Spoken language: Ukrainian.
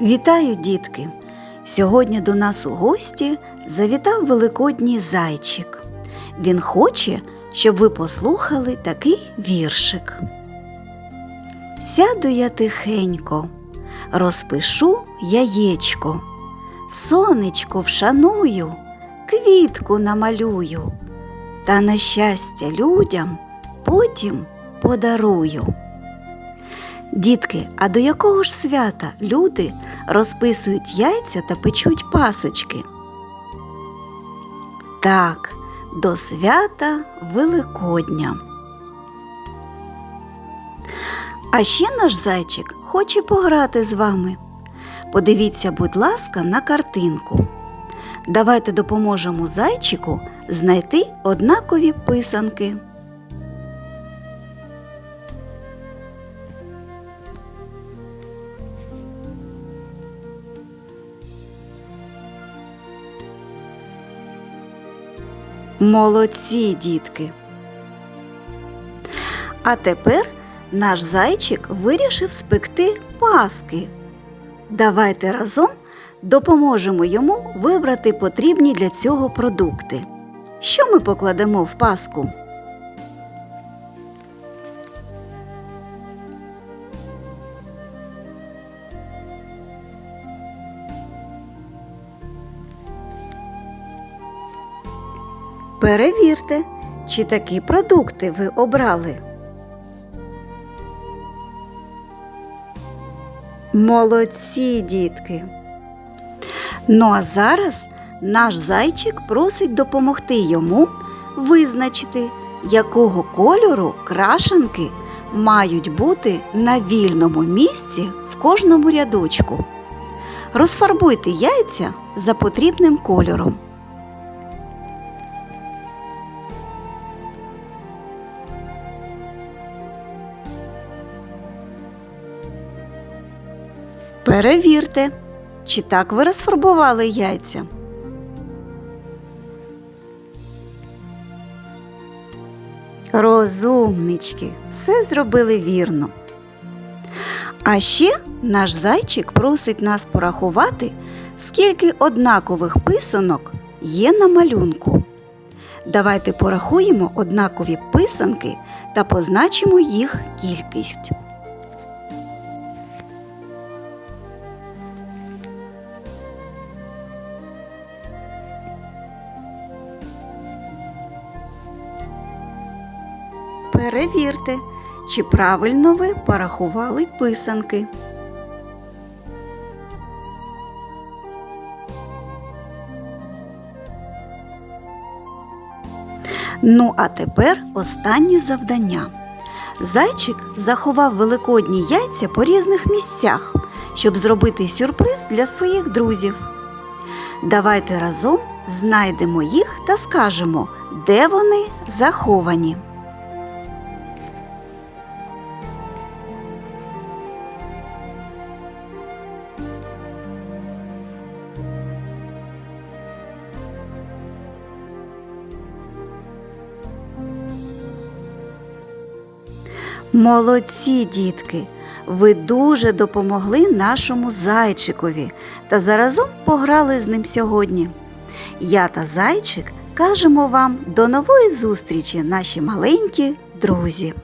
Вітаю, дітки! Сьогодні до нас у гості завітав великодній зайчик. Він хоче, щоб ви послухали такий віршик. Сяду я тихенько, розпишу яєчко, сонечко вшаную, квітку намалюю, та на щастя людям потім подарую. Дітки, а до якого ж свята люди розписують яйця та печуть пасочки? Так, до свята Великодня. А ще наш зайчик хоче пограти з вами. Подивіться, будь ласка, на картинку. Давайте допоможемо зайчику знайти однакові писанки. Молодці, дітки. А тепер наш зайчик вирішив спекти паски. Давайте разом допоможемо йому вибрати потрібні для цього продукти. Що ми покладемо в паску? Перевірте, чи такі продукти ви обрали. Молодці, дітки. Ну а зараз наш зайчик просить допомогти йому визначити, якого кольору крашанки мають бути на вільному місці в кожному рядочку. Розфарбуйте яйця за потрібним кольором. Перевірте, чи так ви розфарбували яйця. Розумнички, все зробили вірно. А ще наш зайчик просить нас порахувати, скільки однакових писанок є на малюнку. Давайте порахуємо однакові писанки та позначимо їх кількість. Перевірте, чи правильно ви порахували писанки. Ну, а тепер останнє завдання. Зайчик заховав великодні яйця по різних місцях, щоб зробити сюрприз для своїх друзів. Давайте разом знайдемо їх та скажемо, де вони заховані. Молодці, дітки! Ви дуже допомогли нашому зайчикові та заразом пограли з ним сьогодні. Я та зайчик кажемо вам до нової зустрічі, наші маленькі друзі!